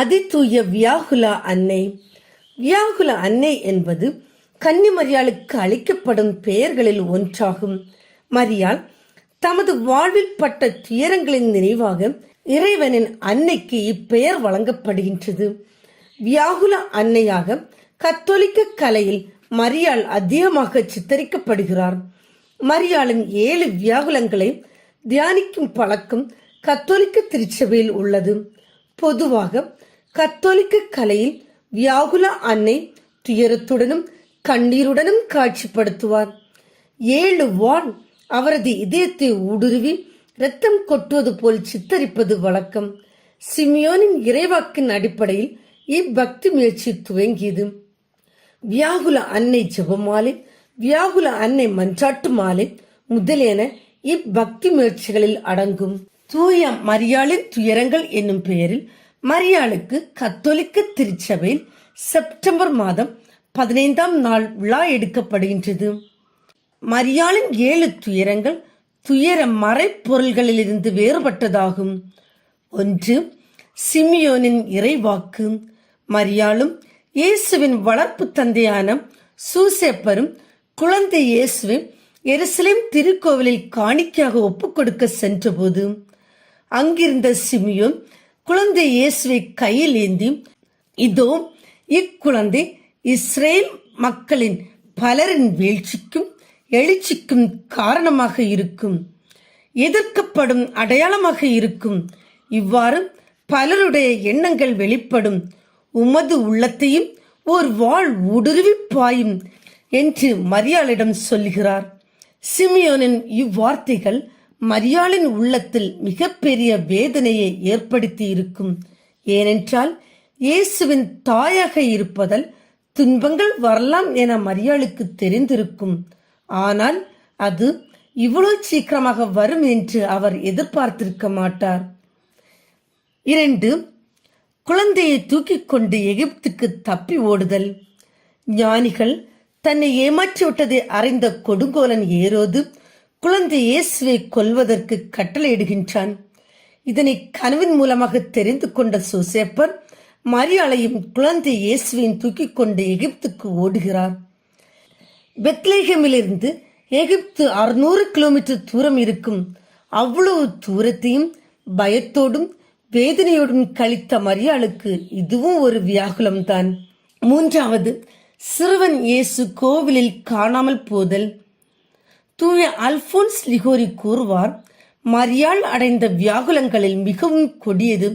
அதிதூய வியாகுல அன்னை. வியாகுல அன்னை என்பது கன்னிமரியாளுக்கு அளிக்கப்படும் பெயர்களில் ஒன்றாகும். மரியாள் தமது வாழ்வில் பட்ட துயரங்களின் நினைவாக இறைவனின் அன்னைக்கு இப்பெயர் வழங்கப்படுகின்றது. வியாகுல அன்னையாக கத்தோலிக்க கலையில் மரியாள் அதிகமாக சித்தரிக்கப்படுகிறார். மரியாளின் ஏழு வியாகுலங்களை தியானிக்கும் பழக்கம் கத்தோலிக்க திருச்சபையில் உள்ளது. பொதுவாக கத்தோலிக்க கலையில் வியாகுல அன்னை துயரத்துடனும் கண்ணீருடனும் காட்சிப்படுத்துவார். ஏழு வான் அவரது இதயத்தை ஊடுருவி ரத்தம் கொட்டுவது போல் சித்தரிப்பது வழக்கம். சிமியோனின் இறைவாக்கின் அடிப்படையில் இப்பக்தி முயற்சி துவங்கியது. வியாகுல அன்னை ஜெபமாலை வியாகுல அன்னை மன்றாட்டு மாலை முதலியன இப்பக்தி முயற்சிகளில் அடங்கும். தூய மரியாளின் துயரங்கள் என்னும் பெயரில் மரியாளுக்கு கத்தோலிக்க திருச்சபையில் செப்டம்பர் மாதம் பதினைந்தாம் நாள் விழா எடுக்கப்படுகின்றது. மரியாளின் ஏழு துயரங்கள் துயர மறைப்பொருள்களிலிருந்து வேறுபட்டதாகும். ஒன்று சிமியோனின் இறைவாக்கு. மரியாளும் இயேசுவின் வளர்ப்பு தந்தையான சூசேப்பரும் குழந்தை இயேசுவை எருசலேம் திருக்கோவிலில் காணிக்கையாக ஒப்புக்கொடுக்க சென்றபோது அங்கிருந்த சிமியோன் குழந்தை இயேசுவை கையில் ஏந்தி இதோ இக்குழந்தை இஸ்ரேல் மக்களின் பலரின் வீழ்ச்சிக்கும் எழுச்சிக்கும் காரணமாக இருக்கும் எதிர்க்கப்படும் அடையாளமாக இருக்கும். இவ்வாறு பலருடைய எண்ணங்கள் வெளிப்படும். உமது உள்ளத்தையும் ஓர் வாழ் ஊடுருவி பாயும் என்று மரியாளிடம் சொல்கிறார் சிமியோனின் இவ்வார்த்தைகள் மரியாளின் உள்ளத்தில் மிகப்பெரிய வேதனையை ஏற்படுத்தி இருக்கும் ஏனென்றால் இயேசுவின் தாயாக இருப்பதால் துன்பங்கள் வரலாம் என மரியாளுக்கு தெரிந்திருக்கும். ஆனால் அது இவ்வளவு சீக்கிரமாக வரும் என்று அவர் எதிர்பார்த்திருக்க மாட்டார். இரண்டு குழந்தையை தூக்கிக் கொண்டு எகிப்துக்கு தப்பி ஓடுதல். ஞானிகள் தன்னை ஏமாற்றிவிட்டதை அறிந்த கொடுங்கோலன் ஏரோது குழந்தை இயேசுவை கொல்வதற்கு கட்டளையிடுகின்றான். இதனை கனவின் மூலமாக தெரிந்து கொண்ட சோசேப்பர் மரியாளையும் குழந்தை இயேசுவையும் தூக்கி கொண்டு எகிப்துக்கு ஓடுகிறார். பெத்லேஹமிலிருந்து எகிப்து அறுநூறு கிலோமீட்டர் தூரம் இருக்கும் அவ்வளவு தூரத்தையும் பயத்தோடும் வேதனையுடன் கழித்த மரியாளுக்கு இதுவும் ஒரு வியாகுலம்தான். மூன்றாவது சிறுவன் இயேசு கோவிலில் காணாமல் போதல். தூய அல்போன்ஸ் லிகோரி கூறுவார் மரியாள் அடைந்த வியாகுலங்களில் மிகவும் கொடியது.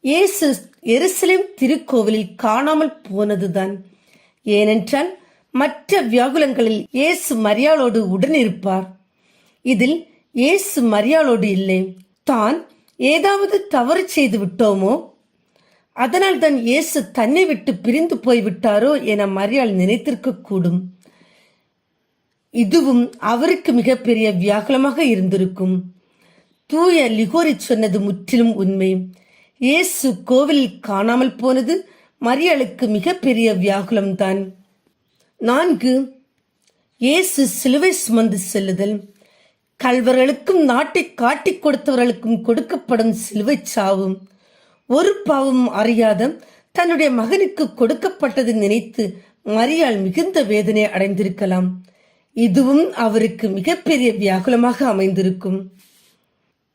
இயேசு எருசலேம் திருக்கோவிலில் காணாமல் போனதுதான். ஏனென்றால் மற்ற வியாகுலங்களில் இயேசு மரியாளோடு உடனிருப்பார். இதில் இயேசு மரியாளோடு இல்லை. தான் ஏதாவது தவறு செய்து விட்டோமோ அதனால் தான் இயேசு தன்னை விட்டு பிரிந்து போய்விட்டாரோ என மரியாள் நினைத்திருக்க கூடும். இதுவும் அவருக்கு மிகப்பெரிய வியாகுலமாக இருந்திருக்கும். தூய லிகோரி சொன்னது முற்றிலும் உண்மை. இயேசு கோவிலில் காணாமல் போனது மரியாளுக்கு மிகப்பெரிய வியாகுலம்தான். நான்கு இயேசு சிலுவை சுமந்து செல்லுதல். கல்வர்களுக்கும் நாட்டை காட்டிக் கொடுத்தவர்களுக்கும் கொடுக்கப்படும் சிலுவை சாவும் ஒரு பாவம் அறியாத தன்னுடைய மகனுக்கு கொடுக்கப்பட்டது நினைத்து மரியாள் மிகுந்த வேதனை அடைந்திருக்கலாம். இதுவும் அவருக்கு மிகப்பெரிய வியாகுலமாக அமைந்திருக்கும்.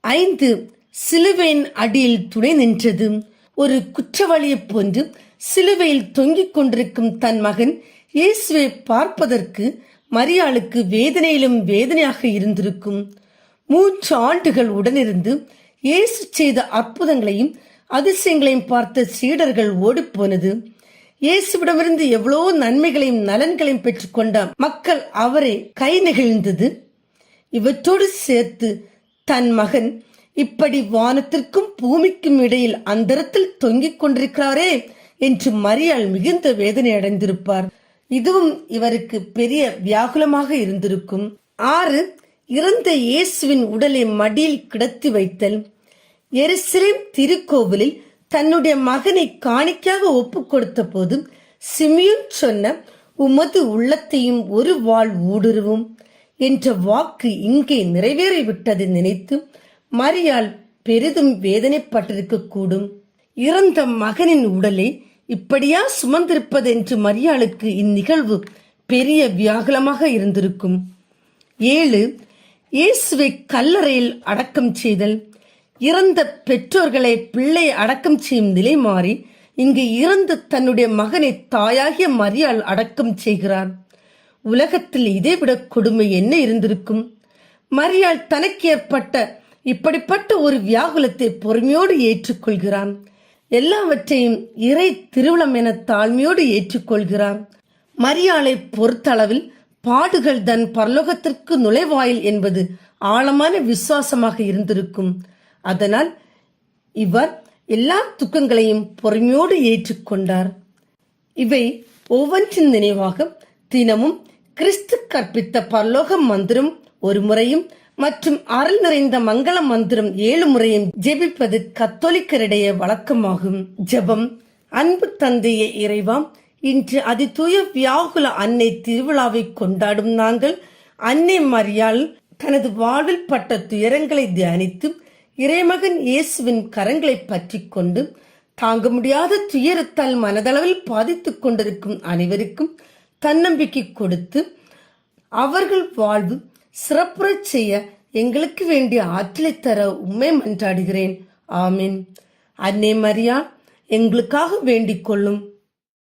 ஐந்து சிலுவையின் அடியில் துணை நின்றது. ஒரு குற்றவாளியைப் போன்று சிலுவையில் தொங்கிக் கொண்டிருக்கும் தன் மகன் இயேசுவை பார்ப்பதற்கு மரியாளுக்கு வேதனையிலும் வேதனையாக இருந்திருக்கும். மூன்று ஆண்டுகள் உடனிருந்து இயேசு செய்த அற்புதங்களையும் அதிசயங்களையும் பார்த்த சீடர்கள் ஓடிப்போனது. இயேசுவிடமிருந்து எவ்வளோ நன்மைகளையும் நலன்களையும் பெற்றுக்கொண்ட மக்கள் அவரை கை நெகிழ்ந்தது. இவற்றோடு சேர்த்து தன் மகன் இப்படி வானத்திற்கும் பூமிக்கும் இடையில் அந்தரத்தில் தொங்கிக் கொண்டிருக்கிறாரே என்று மரியாள் மிகுந்த வேதனை அடைந்திருப்பார். இதுவும் இவருக்கு பெரிய வியாகுலமாக இருந்திருக்கும். ஆறு இறந்த இயேசுவின் உடலை மடியில் கிடத்தி வைத்தல். எருசலேம் திருக்கோவிலில் தன்னுடைய மகனை காணிக்காக ஒப்பு கொடுத்த போது சிமியும் சொன்ன உமது உள்ளத்தையும் ஒரு வாழ் ஊடுருவும் என்ற வாக்கு இங்கே நிறைவேறிவிட்டதை நினைத்து மரியாள் பெரிதும் வேதனைப்பட்டிருக்க கூடும் இறந்த மகனின் உடலை இப்படியா சுமந்திருப்பது என்று மரியாளுக்கு இந்நிகழ்வு பெரிய வியாகுலமாக இருந்திருக்கும். ஏழு இயேசுவை கல்லறையில் அடக்கம் செய்தல். இறந்த பெற்றோர்களை பிள்ளை அடக்கம் செய்யும் நிலை மாறி இங்கு இறந்த தன்னுடைய மகனை தாயாகிய மரியாள் அடக்கம் செய்கிறார். உலகத்தில் இதைவிட கொடுமை என்ன இருந்திருக்கும்? மரியாள் தனக்கு ஏற்பட்ட இப்படிப்பட்ட ஒரு வியாகுலத்தை பொறுமையோடு ஏற்றுக்கொள்கிறான். எல்லாவற்றையும் இறை திருவிழம் என தாழ்மையோடு ஏற்றுக்கொள்கிறார் மரியாளை பொறுத்தளவில் பாடுகள் தன் பரலோகத்திற்கு நுழைவாயில் என்பது ஆழமான விசுவாசமாக இருந்திருக்கும். அதனால் இவர் எல்லா துக்கங்களையும் பொறுமையோடு ஏற்றுக்கொண்டார். இவை ஒவ்வொன்றின் நினைவாக தினமும் கிறிஸ்து கற்பித்த பரலோக மந்திரம் ஒரு முறையும் மற்றும் அருள் நிறைந்த மங்கள மந்திரம் ஏழு முறையும் ஜெபிப்பது கத்தோலிக்கரிடையே வழக்கமாகும். ஜெபம். அன்பு தந்தைய இறைவாம் இன்று அதி தூய வியாகுல அன்னை திருவிழாவை கொண்டாடும் நாங்கள் அன்னை மரியாள் தனது வாழ்வில் பட்ட துயரங்களை தியானித்து இறைமகன் இயேசுவின் கரங்களை பற்றி கொண்டு தாங்க முடியாத துயரத்தால் மனதளவில் பாதித்துக் கொண்டிருக்கும் அனைவருக்கும் தன்னம்பிக்கை கொடுத்து அவர்கள் வாழ்வு சிறப்புறச் செய்ய எங்களுக்கு வேண்டிய ஆற்றலை தர உண்மை மன்றாடுகிறேன். ஆமீன். அன்னை மரியா எங்களுக்காக வேண்டிக் கொள்ளும்